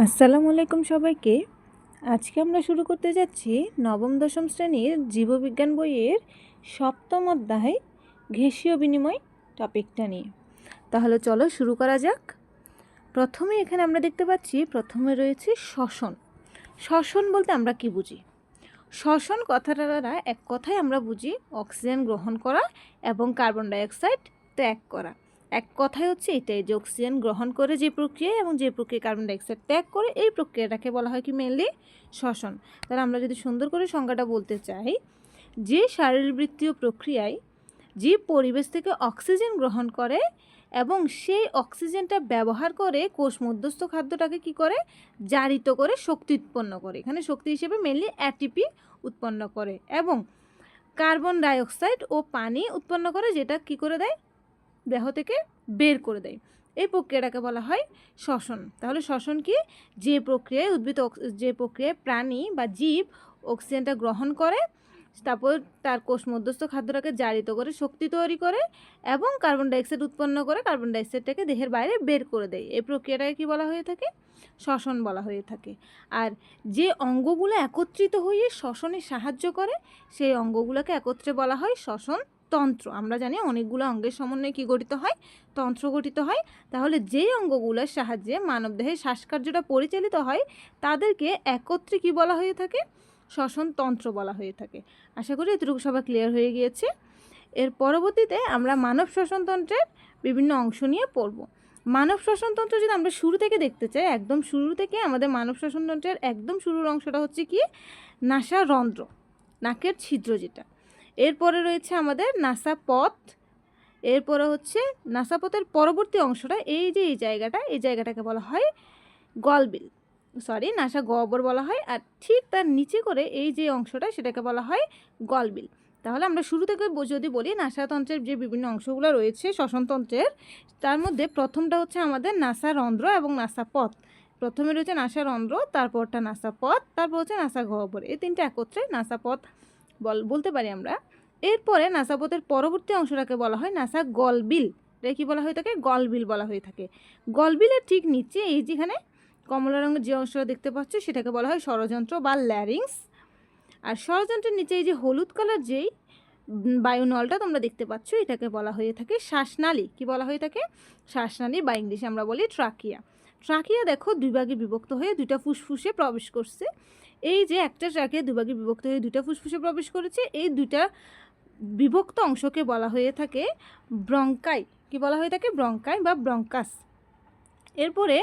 আসসালামু আলাইকুম সবাইকে। আজকে আমরা শুরু করতে যাচ্ছি নবম, দশম শ্রেণির জীববিজ্ঞান বইয়ের সপ্তম অধ্যায় ঘেষীয় বিনিময় টপিকটা নিয়ে। তাহলে চলো শুরু করা যাক। প্রথমে এখানে আমরা দেখতে পাচ্ছি, প্রথমে রয়েছে শ্বসন। শ্বসন বলতে আমরা কি বুঝি? শ্বসন কথাটা দ্বারা এক কথায় আমরা বুঝি অক্সিজেন গ্রহণ করা এবং কার্বন ডাইঅক্সাইড ত্যাগ করা। এক কথায় হচ্ছে এটাই, যে অক্সিজেন গ্রহণ করে যে প্রক্রিয়া এবং যে প্রক্রিয়া কার্বন ডাইঅক্সাইড ত্যাগ করে, এই প্রক্রিয়াটাকে বলা হয় কি মেনলি শ্বসন। তাহলে আমরা যদি সুন্দর করে সংজ্ঞাটা বলতে চাই, যে শারীরবৃত্তীয় প্রক্রিয়ায় জীব পরিবেশ থেকে অক্সিজেন গ্রহণ করে এবং সেই অক্সিজেনটা ব্যবহার করে কোষ মধ্যস্থ খাদ্যটাকে কি করে? জারিত করে শক্তি উৎপন্ন করে। এখানে শক্তি হিসেবে মেনলি অ্যাটিপি উৎপন্ন করে এবং কার্বন ডাইঅক্সাইড ও পানি উৎপন্ন করে, যেটা কি করে দেয়? দেহ থেকে বের করে দেয়। এই প্রক্রিয়াটাকে বলা হয় শ্বসন। তাহলে শ্বসন কি? যে প্রক্রিয়ায় উদ্ভিদ যে প্রক্রিয়ায় প্রাণী বা জীব অক্সিজেনটা গ্রহণ করে, তারপর তার কোষ মধ্যস্থ খাদ্যটাকে জারিত করে, শক্তি তৈরি করে এবং কার্বন ডাইঅক্সাইড উৎপন্ন করে, কার্বন ডাইঅক্সাইডটাকে দেহের বাইরে বের করে দেয়। এই প্রক্রিয়াটাকে কি বলা হয়ে থাকে? শ্বসন বলা হয়ে থাকে। আর যে অঙ্গগুলো একত্রিত হয়ে শ্বসনে সাহায্য করে, সেই অঙ্গগুলোকে একত্রে বলা হয় শ্বসন তন্ত্র। আমরা জানি অনেকগুলো অঙ্গের সমন্বয়ে কী গঠিত হয়? তন্ত্র গঠিত হয়। তাহলে যেই অঙ্গগুলোর সাহায্যে মানবদেহের শ্বাসকার্যটা পরিচালিত হয়, তাদেরকে একত্রে কি বলা হয়ে থাকে? শ্বসন তন্ত্র বলা হয়ে থাকে। আশা করি এতটুকু সবাই ক্লিয়ার হয়ে গিয়েছে। এর পরবর্তীতে আমরা মানব শ্বসনতন্ত্রের বিভিন্ন অংশ নিয়ে পড়ব। মানব শ্বসনতন্ত্র যদি আমরা শুরু থেকে দেখতে চাই, একদম শুরু থেকে আমাদের মানব শ্বসনতন্ত্রের একদম শুরুর অংশটা হচ্ছে কি? নাসা রন্ধ্র নাকের ছিদ্র যেটা। এরপরে রয়েছে আমাদের নাসা পথ এরপরে হচ্ছে নাসা পথের পরবর্তী অংশটা এই যে এই জায়গাটা, এই জায়গাটাকে বলা হয় গলবিল। সরি নাসা গহ্বর বলা হয়। আর ঠিক তার নিচে করে এই যে অংশটা সেটাকে বলা হয় গলবিল। তাহলে আমরা শুরু থেকে যদি বলি নাসাতন্ত্রের যে বিভিন্ন অংশগুলো রয়েছে শ্বসনতন্ত্রের, তার মধ্যে প্রথমটা হচ্ছে আমাদের নাসা রন্ধ্র এবং নাসা পথ প্রথমে রয়েছে নাসা রন্ধ্র তারপরটা নাসা পথ তারপর হচ্ছে নাসা গহ্বর। এই তিনটে একত্রে নাসা পথ বলতে পারি আমরা। এরপরে নাসাপথের পরবর্তী অংশটাকে বলা হয় নাসা গলবিল। এটা কী বলা হয়ে থাকে? গলবিল বলা হয়ে থাকে। গলবিলের ঠিক নিচে এই যেখানে কমলা রঙের যে অংশটা দেখতে পাচ্ছ, সেটাকে বলা হয় ষড়যন্ত্র বা ল্যারিংস আর ষড়যন্ত্রের নিচে এই যে হলুদ কালার যেই বায়ুনলটা তোমরা দেখতে পাচ্ছ, এটাকে বলা হয়ে থাকে শ্বাসনালী। কি বলা হয়ে থাকে? শ্বাসনালী বা ইংলিশে আমরা বলি ট্রাকিয়া। ট্রাকিয়া দেখো দুই ভাগে বিভক্ত হয়ে দুইটা ফুসফুসে প্রবেশ করছে। এই যে একটা ট্রাকিয়া দুভাগে বিভক্ত হয়ে দুইটা ফুসফুসে প্রবেশ করেছে, এই দুটা বিভক্ত অংশকে বলা হয়ে থাকে ব্রঙ্কাই। কি বলা হয়ে থাকে? ব্রঙ্কাই বা ব্রঙ্কাস। এরপরে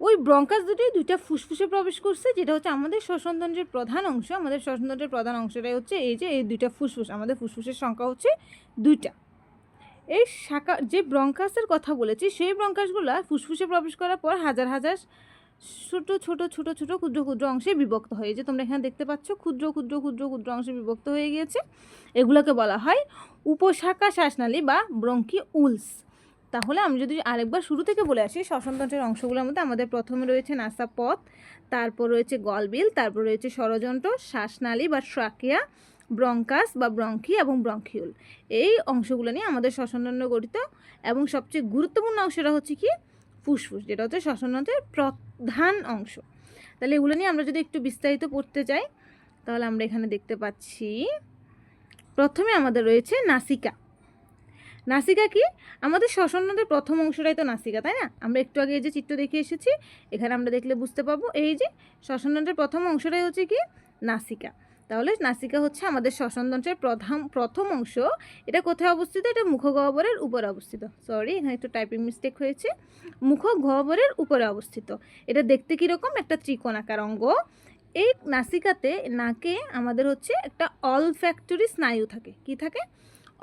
ওই ব্রঙ্কাস দুটি দুইটা ফুসফুসে প্রবেশ করছে, যেটা হচ্ছে আমাদের শ্বসনতন্ত্রের প্রধান অংশ। আমাদের শ্বসনতন্ত্রের প্রধান অংশটাই হচ্ছে এই যে, এই দুইটা ফুসফুস, আমাদের ফুসফুসের সংখ্যা হচ্ছে দুইটা। এই শাখা, যে ব্রঙ্কাসের কথা বলেছি, সেই ব্রঙ্কাসগুলো ফুসফুসে প্রবেশ করার পর হাজার হাজার ছোট ছোট ছোট ছোট ক্ষুদ্র ক্ষুদ্র অংশে বিভক্ত হয়ে। যে তোমরা এখানে দেখতে পাচ্ছ, ক্ষুদ্র ক্ষুদ্র ক্ষুদ্র ক্ষুদ্র অংশে বিভক্ত হয়ে গিয়েছে। এগুলোকে বলা হয় উপশাখা শ্বাসনালী বা ব্রঙ্কি উলস। তাহলে আমি যদি আরেকবার শুরু থেকে বলে আসি, শ্বসনতন্ত্রের অংশগুলোর মধ্যে আমাদের প্রথমে রয়েছে নাসা পথ, তারপর রয়েছে গলবিল, তারপর রয়েছে ষড়যন্ত্র, শ্বাসনালী বা শ্রাকিয়া, ব্রঙ্কাস বা ব্রঙ্কি এবং ব্রঙ্কিউল। এই অংশগুলো নিয়ে আমাদের শ্বসনতন্ত্র গঠিত এবং সবচেয়ে গুরুত্বপূর্ণ অংশটা হচ্ছে কি? ফুসফুস, যেটা হচ্ছে শ্বসনতন্ত্রের প্রধান অংশ। তাহলে এগুলো নিয়ে আমরা যদি একটু বিস্তারিত পড়তে চাই তাহলে আমরা এখানে দেখতে পাচ্ছি, প্রথমে আমাদের রয়েছে নাসিকা। নাসিকা কি? আমাদের শ্বসনতন্ত্রের প্রথম অংশটাই তো নাসিকা, তাই না? আমরা একটু আগে এই যে চিত্র দেখে এসেছি, এখানে আমরা দেখলে বুঝতে পারব এই যে শ্বসনতন্ত্রের প্রথম অংশটাই হচ্ছে কি? নাসিকা। তাহলে নাসিকা হচ্ছে আমাদের শ্বসনতন্ত্রের প্রধান প্রথম অংশ। এটা কোথায় অবস্থিত? এটা মুখগহ্বরের উপরে অবস্থিত। সরি এখানে একটু টাইপিং মিস্টেক হয়েছে। মুখগহ্বরের উপরে অবস্থিত। এটা দেখতে কীরকম? একটা ত্রিকোণাকার অঙ্গ। এই নাসিকাতে নাকে আমাদের হচ্ছে একটা অল ফ্যাক্টরি স্নায়ু থাকে। কি থাকে?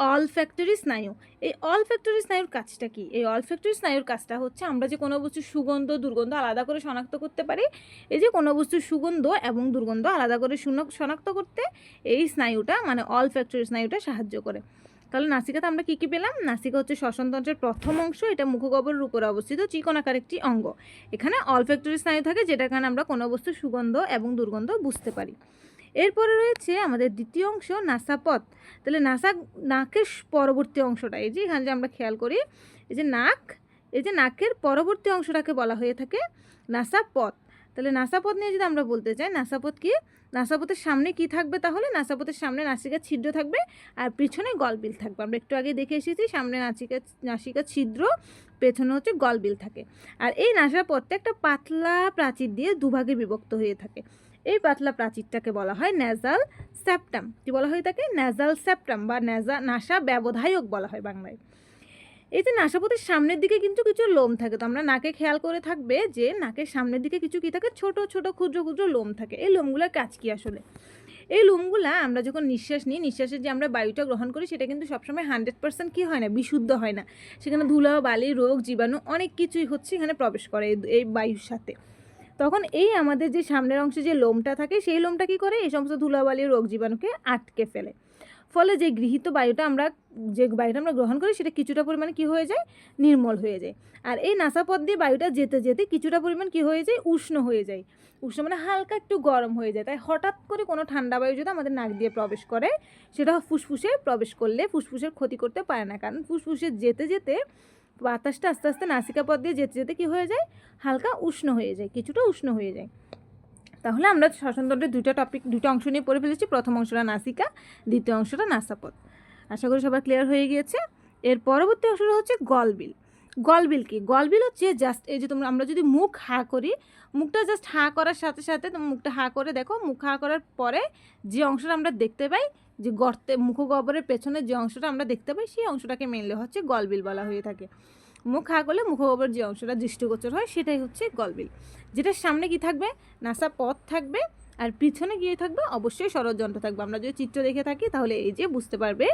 অল ফ্যাক্টরি স্নায়ু। এই অল ফ্যাক্টরি স্নায়ুর কাজটা কি? এই অল ফ্যাক্টরি স্নায়ুর কাজটা হচ্ছে আমরা যে কোনো বস্তুর সুগন্ধ, দুর্গন্ধ আলাদা করে শনাক্ত করতে পারি। এই যে কোনো বস্তুর সুগন্ধ এবং দুর্গন্ধ আলাদা করে শনাক্ত করতে এই স্নায়ুটা মানে অল ফ্যাক্টরি স্নায়ুটা সাহায্য করে। তাহলে নাসিকাতে আমরা কী কী পেলাম? নাসিকা হচ্ছে শ্বসনতন্ত্রের প্রথম অংশ, এটা মুখগহ্বরের উপরে অবস্থিত চিকনাকার একটি অঙ্গ। এখানে অল ফ্যাক্টরি স্নায়ু থাকে, যেটার কারণে আমরা কোনো বস্তুর সুগন্ধ এবং দুর্গন্ধ বুঝতে পারি। এরপরে রয়েছে আমাদের দ্বিতীয় অংশ নাসাপথ তাহলে নাসা, নাকের পরবর্তী অংশটা, এই যে এখানে যে আমরা খেয়াল করি, এই যে নাক, এই যে নাকের পরবর্তী অংশটাকে বলা হয়ে থাকে নাসাপথ তাহলে নাসাপথ নিয়ে যদি আমরা বলতে চাই নাসাপথ কি? নাসাপথের সামনে কি থাকবে তাহলে? নাসাপথের সামনে নাসিকা ছিদ্র থাকবে আর পিছনে গলবিল থাকবে। আমরা একটু আগে দেখে এসেছি, সামনে নাসিকা নাসিকা ছিদ্র, পেছনে হচ্ছে গলবিল থাকে। আর এই নাসাপথটা একটা পাতলা প্রাচীর দিয়ে দুভাগে বিভক্ত হয়ে থাকে। এই পাতলা প্রাচীরটাকে বলা হয় ন্যাজাল স্যাপটাম কি বলা হয় তাকে ন্যাজাল স্যাপটাম বা ন্যাজা নাসা ব্যবধায়ক বলা হয় বাংলায়। এই যে নাসাপথের সামনের দিকে কিন্তু কিছু লোম থাকে, তো আমরা নাকে খেয়াল করে থাকবে যে নাকের সামনের দিকে কিছু কি থাকে? ছোট ছোট, ক্ষুদ্র ক্ষুদ্র লোম থাকে। এই লোমগুলোর কাজ কি আসলে? এই লোমগুলা আমরা যখন নিঃশ্বাস নিই নিঃশ্বাসের যে আমরা বায়ুটা গ্রহণ করি, সেটা কিন্তু সবসময় হান্ড্রেড পার্সেন্ট কী হয় না? বিশুদ্ধ হয় না। সেখানে ধুলো, বালি, রোগ, জীবাণু অনেক কিছুই হচ্ছে এখানে প্রবেশ করে এই- এই বায়ুর সাথে। তখন এই আমাদের যে সামনের অংশে যে লোমটা থাকে, সেই লোমটা কী করে? এই সমস্ত ধুলাবালি রোগ জীবাণুকে আটকে ফেলে। ফলে যে গৃহীত বায়ুটা আমরা, যে বায়ুটা আমরা গ্রহণ করি, সেটা কিছুটা পরিমাণে কী হয়ে যায়? নির্মল হয়ে যায়। আর এই নাসাপথ দিয়ে বায়ুটা যেতে যেতে কিছুটা পরিমাণ কী হয়ে যায়? উষ্ণ হয়ে যায়। উষ্ণ মানে হালকা একটু গরম হয়ে যায়। তাই হঠাৎ করে কোনো ঠান্ডা বায়ু যদি আমাদের নাক দিয়ে প্রবেশ করে, সেটা ফুসফুসে প্রবেশ করলে ফুসফুসের ক্ষতি করতে পারে না। কারণ ফুসফুসে যেতে যেতে বাতাসটা আস্তে আস্তে নাসিকা পথ দিয়ে যেতে যেতে কী হয়ে যায়? হালকা উষ্ণ হয়ে যায়, কিছুটা উষ্ণ হয়ে যায়। তাহলে আমরা শ্বসনতন্ত্রের দুটো টপিক দুটো অংশ নিয়ে পড়ে ফেলেছি। প্রথম অংশটা নাসিকা, দ্বিতীয় অংশটা নাসাপথ আশা করি সবার ক্লিয়ার হয়ে গিয়েছে। এর পরবর্তী অংশটা হচ্ছে গলবিল। গলবিল কি? গলবিল হচ্ছে জাস্ট এই যে তোমরা, আমরা যদি মুখ হা করি, মুখটা জাস্ট হা করার সাথে সাথে, মুখটা হা করে দেখো, মুখ হা করার পরে যে অংশটা আমরা দেখতে পাই যে গর্তে, মুখগহ্বরের পেছনের যে অংশটা আমরা দেখতে পাই, সেই অংশটাকে মেনলে হচ্ছে গলবিল বলা হয়ে থাকে। মুখ হা করলে মুখগহ্বরের যে অংশটা দৃষ্টিগোচর হয়, সেটাই হচ্ছে গলবিল। যেটার সামনে কি থাকবে? নাসা পথ থাকবে, আর পিছনে গিয়ে থাকবে অবশ্যই ষড়যন্ত্র থাকবে। আমরা যদি চিত্র দেখে থাকি, তাহলে এই যে বুঝতে পারবে,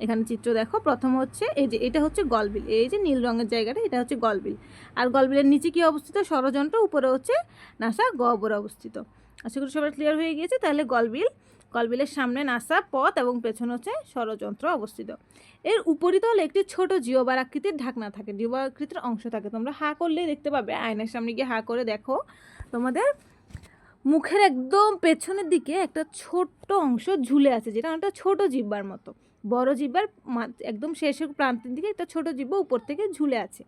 এখানে চিত্র দেখো, প্রথম হচ্ছে এই যে, এটা হচ্ছে গলবিল। এই যে নীল রঙের জায়গাটা, এটা হচ্ছে গলবিল। আর গলবিলের নিচে কি অবস্থিত? ষড়যন্ত্র। উপরে হচ্ছে নাসা গহ্বর অবস্থিত। আশা করি সবার ক্লিয়ার হয়ে গিয়েছে। তাহলে গলবিল গলবিলের সামনে নাসা, পথ এবং পেছনে হচ্ছে ষড়যন্ত্র অবস্থিত। এর উপরিতল একটি ছোট জিওবার আকৃতির ঢাকনা থাকে। জিওবার আকৃতির অংশ থাকে। তোমরা হা করলেই দেখতে পাবে। আয়নার সামনে গিয়ে হা করে দেখো। তোমাদের মুখের একদম পেছনের দিকে একটা ছোট্ট অংশ ঝুলে আছে, যেটা একটা ছোট জিব্বার মতো। বড় জিব্বার একদম শেষের প্রান্তের দিকে একটা ছোট জিব্বা উপর থেকে ঝুলে আছে।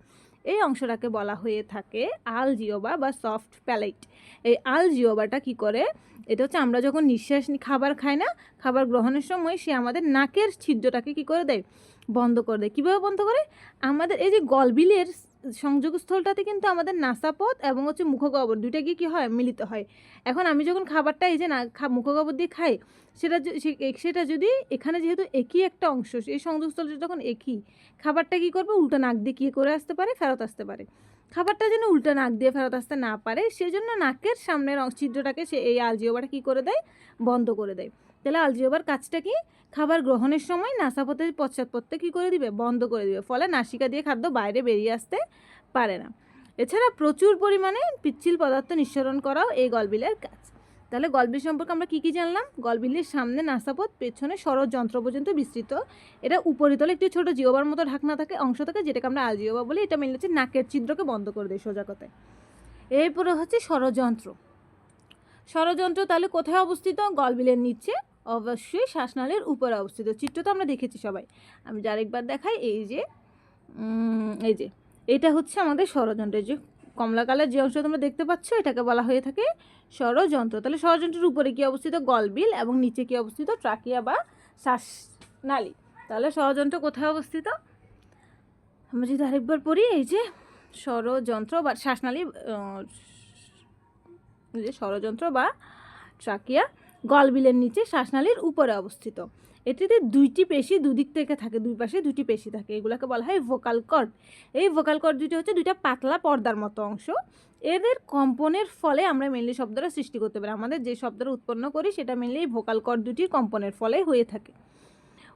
এই অংশটাকে বলা হয়ে থাকে আল জিওবা বা সফট প্যালেট। এই আল জিওবাটা কি করে? এটা হচ্ছে আমরা যখন নিঃশ্বাস খাবার খাই না, খাবার গ্রহণের সময় সে আমাদের নাকের ছিদ্রটাকে কি করে দেয়? বন্ধ করে দেয়। কীভাবে বন্ধ করে? আমাদের এই যে গলবিলের সংযোগস্থলটাতে কিন্তু আমাদের নাসাপথ এবং হচ্ছে মুখগহ্বর দুইটা গিয়ে কী হয়? মিলিত হয়। এখন আমি যখন খাবারটা এই যে না মুখগহ্বর দিয়ে খাই, সেটা সেটা যদি এখানে যেহেতু একই একটা অংশ এই সংযোগস্থলটা যখন একই, খাবারটা কী করবে? উল্টো নাক দিয়ে কী করে আসতে পারে? ফেরত আসতে পারে। খাবারটা যেন উল্টো নাক দিয়ে ফেরত আসতে না পারে, সেজন্য নাকের সামনের ছিদ্রটাকে সে এই আলজিওবাটা কী করে দেয়? বন্ধ করে দেয়। তাহলে আলজিওবার কাজটা কি? খাবার গ্রহণের সময় নাসাপথের পশ্চাৎপথে কী করে দিবে? বন্ধ করে দিবে। ফলে নাসিকা দিয়ে খাদ্য বাইরে বেরিয়ে আসতে পারে না। এছাড়া প্রচুর পরিমাণে পিচ্ছিল পদার্থ নিঃসরণ করাও এই গলবিলের কাজ। তাহলে গলবিল সম্পর্কে আমরা কী কী জানলাম? গলবিলের সামনে নাসাপথ, পেছনে যন্ত্র পর্যন্ত বিস্তৃত। এটা উপরিতলে একটি ছোট জিওবার মতো ঢাকনা থাকে, অংশ থাকে, যেটাকে আমরা আলজিওবা বলি। এটা মেনলি হচ্ছে নাকের ছিদ্রকে বন্ধ করে দেয় সোজা কথায়। এরপরে হচ্ছে ষড়যন্ত্র। ষড়যন্ত্র তাহলে কোথায় অবস্থিত? গলবিলের নিচে অবশ্যই শ্বাসনালীর উপরে অবস্থিত। চিত্র তো আমরা দেখেছি সবাই। আমি যার একবার দেখাই, এই যে এই যে, এটা হচ্ছে আমাদের ষড়যন্ত্র। যে কমলা কালার যে অংশ তোমরা দেখতে পাচ্ছ, এটাকে বলা হয়ে থাকে ষড়যন্ত্র। তাহলে ষড়যন্ত্রের উপরে কি অবস্থিত? গলবিল এবং নিচে কি অবস্থিত? ট্রাকিয়া বা শ্বাসনালী। তাহলে ষড়যন্ত্র কোথায় অবস্থিত? আমরা যদি আরেকবার পড়ি, এই যে, ষড়যন্ত্র বা শ্বাসনালী যে, ষড়যন্ত্র বা ট্রাকিয়া গলবিলের নিচে শ্বাসনালীর উপরে অবস্থিত। এটিতে দুইটি পেশি দুদিক থেকে থাকে, দুই পাশে দুটি পেশি থাকে। এগুলোকে বলা হয় ভোকাল কর্ড এই ভোকাল কর্ড দুটি হচ্ছে দুইটা পাতলা পর্দার মতো অংশ। এদের কম্পনের ফলে আমরা মেনলি শব্দটা সৃষ্টি করতে পারি। আমাদের যে শব্দটা উৎপন্ন করি, সেটা মেনলি এই ভোকাল কর্ড দুটির কম্পনের ফলে হয়ে থাকে।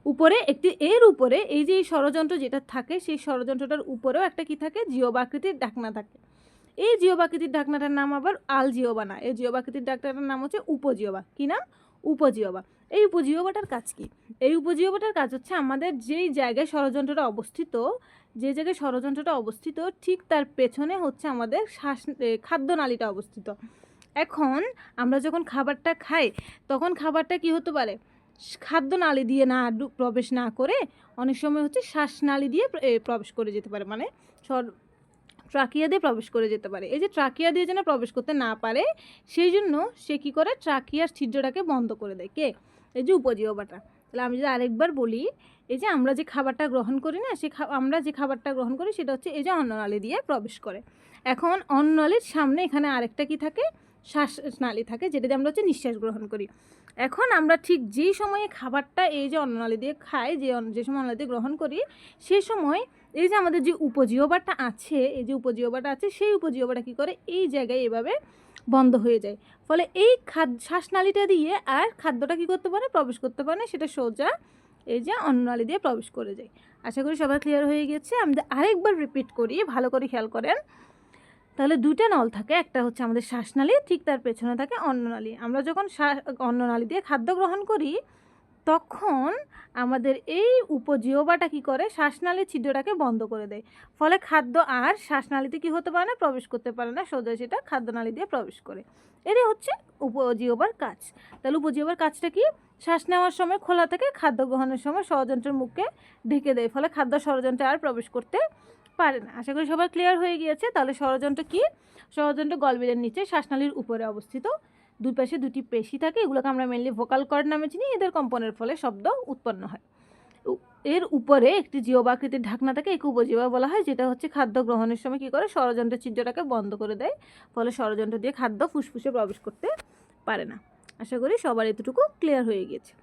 উপরে একটি, এর উপরে এই যে এই ষড়যন্ত্র যেটা থাকে, সেই ষড়যন্ত্রটার উপরেও একটা কি থাকে? জিওবাকৃতির ডাকনা থাকে। এই জিওবাকৃতির ডাকনাটার নাম আবার আল জিওবা না। এই জিওবাকৃতির ডাকনাটার নাম হচ্ছে উপজিওবা। কী নাম? উপজিওবা। এই উপজিওবাটার কাজ কি? এই উপজিওবাটার কাজ হচ্ছে আমাদের যেই জায়গায় ষড়যন্ত্রটা অবস্থিত, যে জায়গায় ষড়যন্ত্রটা অবস্থিত, ঠিক তার পেছনে হচ্ছে আমাদের শ্বাস খাদ্যনালীটা অবস্থিত। এখন আমরা যখন খাবারটা খাই, তখন খাবারটা কি হতে পারে? খাদ্যনালী দিয়ে না প্রবেশ না করে অনেক সময় হচ্ছে শ্বাসনালী দিয়ে প্রবেশ করে যেতে পারে। মানে ট্রাকিয়া দিয়ে প্রবেশ করে যেতে পারে। এই যে ট্রাকিয়া দিয়ে যেন প্রবেশ করতে না পারে, সেই জন্য সে কী করে? ট্রাকিয়ার ছিদ্রটাকে বন্ধ করে দেয়। কে? এই যে উপজীববাটা। তাহলে আমি যদি আরেকবার বলি, এই যে আমরা যে খাবারটা গ্রহণ করি না, সে আমরা যে খাবারটা গ্রহণ করি, সেটা হচ্ছে এই যে অন্ননালী দিয়ে প্রবেশ করে। এখন অন্ননালীর সামনে এখানে আরেকটা কি থাকে? শ্বাসনালী থাকে, যেটা দিয়ে আমরা হচ্ছে নিঃশ্বাস গ্রহণ করি। এখন আমরা ঠিক যেই সময়ে খাবারটা এই যে অন্ননালী দিয়ে খাই, যে যে সময় অন্ননালী দিয়ে গ্রহণ করি সেই সময় এই যে আমাদের যে উপজিহবাটা আছে, এই যে উপজিহবাটা আছে, সেই উপজিহবাটা কী করে? এই জায়গায় এভাবে বন্ধ হয়ে যায়। ফলে এই খাদ্য শ্বাসনালীটা দিয়ে আর খাদ্যটা কী করতে পারে? প্রবেশ করতে পারে না, সেটা সোজা এই যে অন্ননালী দিয়ে প্রবেশ করে যায়। আশা করি সবার ক্লিয়ার হয়ে গেছে। আমি আরেকবার রিপিট করি, ভালো করে খেয়াল করেন, তাহলে দুইটা নল থাকে। একটা হচ্ছে আমাদের শ্বাসনালী, ঠিক তার পেছনে থাকে অন্ননালী আমরা যখন অন্ননালী দিয়ে খাদ্য গ্রহণ করি তখন আমাদের এই উপজিহবাটা কী করে? শ্বাসনালীর ছিদ্রটাকে বন্ধ করে দেয়। ফলে খাদ্য আর শ্বাসনালীতে কী হতে পারে না? প্রবেশ করতে পারে না। সোজা সেটা খাদ্যনালী দিয়ে প্রবেশ করে। এটাই হচ্ছে উপজিহবার কাজ। তাহলে উপজিহবার কাজটা কি? শ্বাস নেওয়ার সময় খোলা থেকে খাদ্য গ্রহণের সময় ষড়যন্ত্রের মুখকে ঢেকে দেয়। ফলে খাদ্য ষড়যন্ত্রে আর প্রবেশ করতে পারে না। আশা করি সবার ক্লিয়ার হয়ে গিয়েছে। তাহলে ষড়যন্ত্র কি? ষড়যন্ত্র গলবিলের নিচে শ্বাসনালীর উপরে অবস্থিত। দুই পাশে দুটি পেশি থাকে, এগুলোকে আমরা মেনলি ভোকাল কর্ড নামে চিনি, এদের কম্পনের ফলে শব্দ উৎপন্ন হয়। এর উপরে একটি জিওবাকৃতির ঢাকনা থাকে, একে উপজীবা বলা হয়, যেটা হচ্ছে খাদ্য গ্রহণের সময় কী করে? ষড়যন্ত্রের ছিদ্রটাকে বন্ধ করে দেয়, ফলে ষড়যন্ত্র দিয়ে খাদ্য ফুসফুসে প্রবেশ করতে পারে না। আশা করি সবার এতটুকু ক্লিয়ার হয়ে গিয়েছে।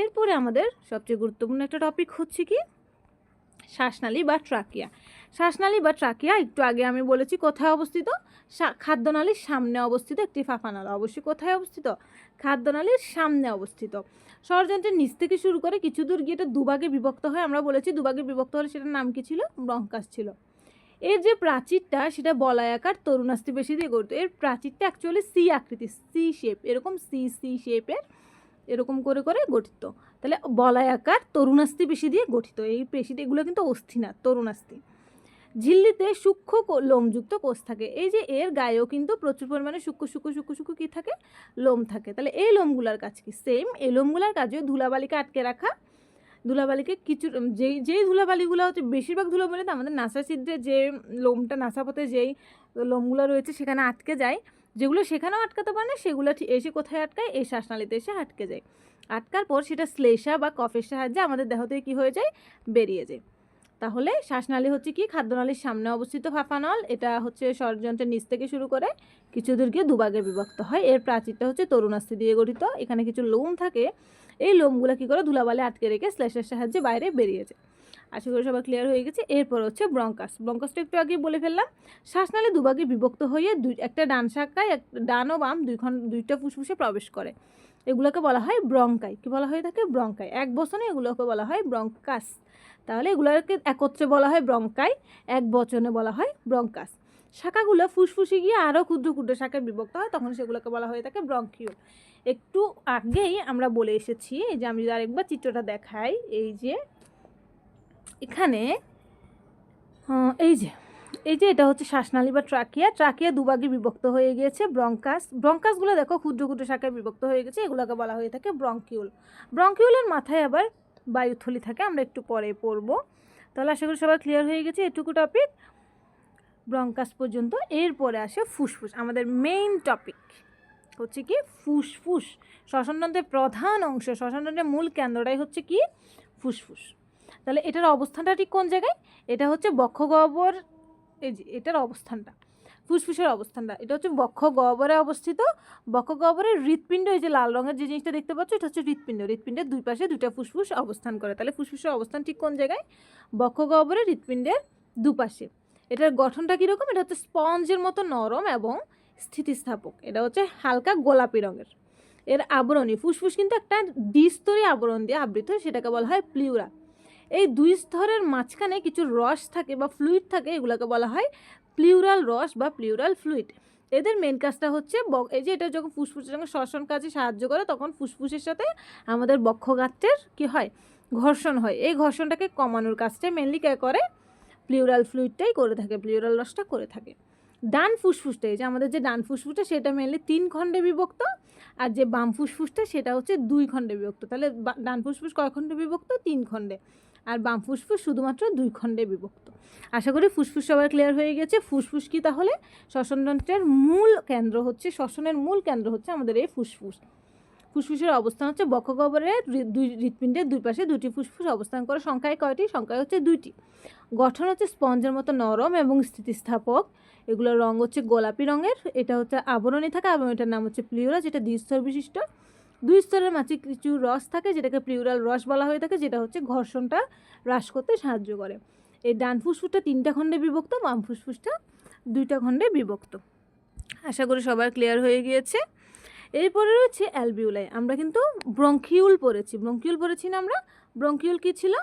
এরপরে আমাদের সবচেয়ে গুরুত্বপূর্ণ একটা টপিক হচ্ছে কি? শ্বাসনালী বা ট্রাকিয়া। শ্বাসনালী বা ট্রাকিয়া, একটু আগে আমি বলেছি কোথায় অবস্থিত? খাদ্যনালীর সামনে অবস্থিত একটি ফাঁফানালা। অবশ্যই কোথায় অবস্থিত? খাদ্যনালীর সামনে অবস্থিত। ষড়যন্ত্রের নিচ থেকে শুরু করে কিছু দূর গিয়ে এটা দুভাগে বিভক্ত হয়। আমরা বলেছি দুভাগে বিভক্ত হলে সেটার নাম কি ছিল? ব্রঙ্কাস ছিল। এর যে প্রাচীরটা, সেটা বলায়াকার তরুণাস্থি পেশি দিয়ে গঠিত এর প্রাচীরটা অ্যাকচুয়ালি সি আকৃতি সি শেপ এরকম সি সি শেপের এরকম করে করে গঠিত। তাহলে বলায়াকার তরুণাস্থি পেশি দিয়ে গঠিত। এই পেশিটা এগুলো কিন্তু অস্থি না তরুণাস্থি। ঝিল্লিতে সূক্ষ্ম লোমযুক্ত কোষ থাকে। এই যে এর গায়েও কিন্তু প্রচুর পরিমাণে সূক্ষ্ম সূক্ষ্ম সূক্ষ্ম সূক্ষ্ম কী থাকে? লোম থাকে। তাহলে এই লোমগুলার কাজ কি? সেম এই লোমগুলার কাজে ধুলাবালিকে আটকে রাখা। ধুলাবালিকে কিছু যেই যেই ধুলাবালিগুলো হচ্ছে বেশিরভাগ ধুলাবালি তো আমাদের নাসা ছিদ্রে যে লোমটা নাসাপথে যেই লোমগুলো রয়েছে সেখানে আটকে যায়। যেগুলো সেখানেও আটকাতে পারে না, সেগুলো এসে কোথায় আটকায়? এই শ্বাসনালীতে এসে আটকে যায়। আটকার পর সেটা শ্লেষা বা কফের সাহায্যে আমাদের দেহ থেকে কী হয়ে যায়? বেরিয়ে যায়। তাহলে শ্বাসনালী হচ্ছে কি? খাদ্যনালীর সামনে অবস্থিত ফাফানল এটা হচ্ছে ষড়যন্ত্রের নিচ থেকে শুরু করে কিছু দূর গিয়ে দুভাগে বিভক্ত হয়। এর প্রাচীরটা হচ্ছে তরুণাস্থি দিয়ে গঠিত। এখানে কিছু লোম থাকে। এই লোমগুলো কী করে? ধুলাবালে আটকে রেখে স্ল্যাশের সাহায্যে বাইরে বেরিয়ে যায়। আশা করি সবাই ক্লিয়ার হয়ে গেছে। এরপর হচ্ছে ব্রঙ্কাস। ব্রঙ্কাসটা একটু আগে বলে ফেললাম। শ্বাসনালী দুভাগে বিভক্ত হয়ে দুই, একটা ডান শাখায়, এক ডান ও বাম দুই খন দুইটা ফুসফুসে প্রবেশ করে। এগুলোকে বলা হয় ব্রঙ্কাই। কি বলা হয়ে থাকে ব্রঙ্কাই। এক বচনে এগুলোকে বলা হয় ব্রঙ্কাস। তাহলে এগুলোকে একত্রে বলা হয় ব্রঙ্কাই এক বচনে বলা হয় ব্রঙ্কাস। শাখাগুলো ফুসফুসে গিয়ে আরও ক্ষুদ্র ক্ষুদ্র শাখায় বিভক্ত হয়, তখন সেগুলোকে বলা হয়ে থাকে ব্রঙ্কিউল একটু আগেই আমরা বলে এসেছি, এই যে আমি যদি আরেকবার চিত্রটা দেখাই, এই যে এখানে এই যে এই যে এটা হচ্ছে শ্বাসনালী বা ট্রাকিয়া। ট্রাকিয়া দুভাগে বিভক্ত হয়ে গিয়েছে, ব্রঙ্কাস। ব্রঙ্কাসগুলো দেখো ক্ষুদ্র ক্ষুদ্র শাখায় বিভক্ত হয়ে গেছে, এগুলোকে বলা হয়ে থাকে ব্রঙ্কিউল। ব্রঙ্কিউলের মাথায় আবার বায়ুথলি থাকে, আমরা একটু পরে পড়ব। তাহলে আশা করি সবার ক্লিয়ার হয়ে গেছে এটুকু টপিক ব্রঙ্কাস পর্যন্ত, এরপরে আসে ফুসফুস, আমাদের মেইন টপিক হচ্ছে কি ফুসফুস শ্বসনতন্ত্রের প্রধান অংশ শ্বসনতন্ত্রের মূল কেন্দ্রটাই হচ্ছে কি ফুসফুস। তাহলে এটার অবস্থানটা ঠিক কোন জায়গায়? এটা হচ্ছে বক্ষগহ্বর, এই যে এটার অবস্থানটা। ফুসফুসের অবস্থানটা। এটা হচ্ছে বক্ষ গহ্বরে অবস্থিত। বক্ষ গহ্বরের হৃৎপিণ্ড, এই যে লাল রঙের যে জিনিসটা দেখতে পাচ্ছ, এটা হচ্ছে হৃৎপিণ্ড। হৃৎপিণ্ডের দুই পাশে দুইটা ফুসফুস অবস্থান করে। তাহলে ফুসফুসের অবস্থান ঠিক কোন জায়গায়? বক্ষ গহ্বরের হৃৎপিণ্ডের দুপাশে। এটার গঠনটা কীরকম? এটা হচ্ছে স্পঞ্জের মতো নরম এবং স্থিতিস্থাপক। এটা হচ্ছে হালকা গোলাপি রঙের। এর আবরণী ফুসফুস কিন্তু একটা দ্বিস্তরী আবরণ দিয়ে আবৃত, সেটাকে বলা হয় প্লিউরা। এই দুই স্তরের মাঝখানে কিছু রস থাকে বা ফ্লুইড থাকে, এগুলোকে বলা হয় প্লিউরাল রস বা প্লিউরাল ফ্লুইড এদের মেন কাজটা হচ্ছে এই যে এটা যখন ফুসফুসের সঙ্গে শ্বসন কাজে সাহায্য করে, তখন ফুসফুসের সাথে আমাদের বক্ষগাত্রের কি হয়? ঘর্ষণ হয়। এই ঘর্ষণটাকে কমানোর কাজটা মেনলি কে করে? প্লিউরাল ফ্লুইডটাই করে থাকে প্লিউরাল রসটা করে থাকে। ডান ফুসফুসটা, এই যে আমাদের যে ডান ফুসফুসটা, সেটা মেনলি তিন খণ্ডে বিভক্ত, আর যে বাম ফুসফুসটা, সেটা হচ্ছে দুই খণ্ডে বিভক্ত। তাহলে ডান ফুসফুস কয় খণ্ডে বিভক্ত? তিন খণ্ডে। আর বাম ফুসফুস শুধুমাত্র দুই খণ্ডে বিভক্ত। আশা করি ফুসফুস সবার ক্লিয়ার হয়ে গেছে। ফুসফুস কি তাহলে? শ্বসনতন্ত্রের মূল কেন্দ্র হচ্ছে, শ্বসনের মূল কেন্দ্র হচ্ছে আমাদের এই ফুসফুস। ফুসফুসের অবস্থান হচ্ছে বক্ষগহ্বরের হৃদ- দুই হৃৎপিণ্ডের দুই পাশে দুটি ফুসফুস অবস্থান করে। সংখ্যায় কয়টি? সংখ্যায় হচ্ছে দুইটি। গঠন হচ্ছে স্পঞ্জের মতো নরম এবং স্থিতিস্থাপক। এগুলোর রঙ হচ্ছে গোলাপি রঙের। এটা হচ্ছে আবরণী থাকে এবং এটার নাম হচ্ছে প্লিওরা, যেটা দ্বিস্তর বিশিষ্ট। দুই স্তরের মাঝে কিছু রস থাকে, যেটাকে প্লিউরাল রস বলা হয়ে থাকে, যেটা হচ্ছে ঘর্ষণটা হ্রাস করতে সাহায্য করে। এই ডান ফুসফুসটা তিনটা খণ্ডে বিভক্ত, বাম ফুসফুসটা দুইটা খণ্ডে বিভক্ত। আশা করি সবার ক্লিয়ার হয়ে গিয়েছে। এরপরে রয়েছে অ্যালবিউলাই আমরা কিন্তু ব্রঙ্কিউল পড়েছি। ব্রঙ্কিউল পড়েছি না আমরা? ব্রঙ্কিউল কী ছিল?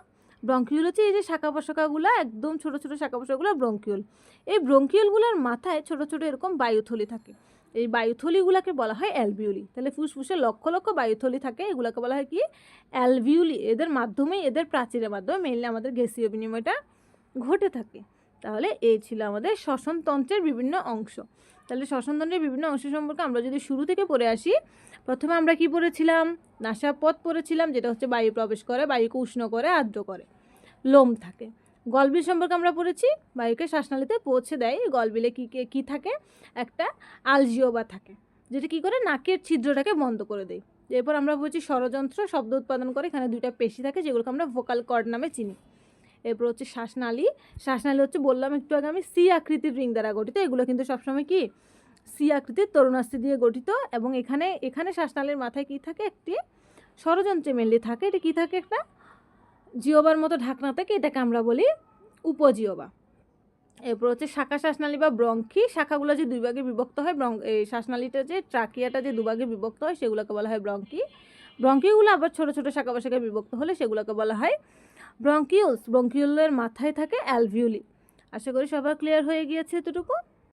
ব্রঙ্কিউল হচ্ছে এই যে শাখা পোশাকাগুলো একদম ছোট ছোট শাখা পোশাকগুলো ব্রঙ্কিউল এই ব্রঙ্কিউলগুলোর মাথায় ছোট ছোট এরকম বায়ুথলি থাকে। এই বায়ুথলিগুলোকে বলা হয় অ্যালবিউলি তাহলে ফুসফুসে লক্ষ লক্ষ বায়ুথলি থাকে, এগুলোকে বলা হয় কি? অ্যালভিউলি। এদের মাধ্যমেই, এদের প্রাচীরের মাধ্যমে মেনলি আমাদের গ্যাসীয় বিনিময়টা ঘটে থাকে। তাহলে এই ছিল আমাদের শ্বসনতন্ত্রের বিভিন্ন অংশ। তাহলে শ্বসনতন্ত্রের বিভিন্ন অংশ সম্পর্কে আমরা যদি শুরু থেকে পড়ে আসি, প্রথমে আমরা কি পড়েছিলাম? নাসাপথ পড়েছিলাম, যেটা হচ্ছে বায়ু প্রবেশ করে, বায়ুকে উষ্ণ করে, আর্দ্র করে। লোম থাকে। গলবিল সম্পর্কে আমরা পড়েছি, বায়ুকে শ্বাসনালীতে পৌঁছে দেয় গলবিলে কী কী থাকে? একটা আলজিওবা থাকে, যেটা কী করে? নাকের ছিদ্রটাকে বন্ধ করে দেয়। এরপর আমরা বলছি ষড়যন্ত্র, শব্দ উৎপাদন করে, এখানে দুইটা পেশি থাকে, যেগুলোকে আমরা ভোকাল কর্ড নামে চিনি। এরপর হচ্ছে শ্বাসনালী শ্বাসনালী হচ্ছে বললাম একটু আগে আমি, সি আকৃতির রিং দ্বারা গঠিত, এগুলো কিন্তু সবসময় কি? সি আকৃতির তরুণাস্থি দিয়ে গঠিত, এবং এখানে এখানে শ্বাসনালীর মাথায় কি থাকে? একটি ষড়যন্ত্রে মেনলি থাকে, এটা কি থাকে একটা? জিওবার মতো ঢাকনা থাকে এটাকে আমরা বলি উপজিওবা। এরপর হচ্ছে শাখা শ্বাসনালী বা ব্রঙ্কি শাখাগুলো যে দুই ভাগে বিভক্ত হয়, ব্রং এই শ্বাসনালীটা যে ট্রাকিয়াটা যে দুভাগে বিভক্ত হয়, সেগুলোকে বলা হয় ব্রঙ্কি ব্রঙ্কিগুলো আবার ছোট ছোট শাখা শাখায় বিভক্ত হলে সেগুলোকে বলা হয় ব্রঙ্কিউলস ব্রঙ্কিউলের মাথায় থাকে অ্যালভিউলি। আশা করি সবার ক্লিয়ার হয়ে গিয়েছে এতটুকু।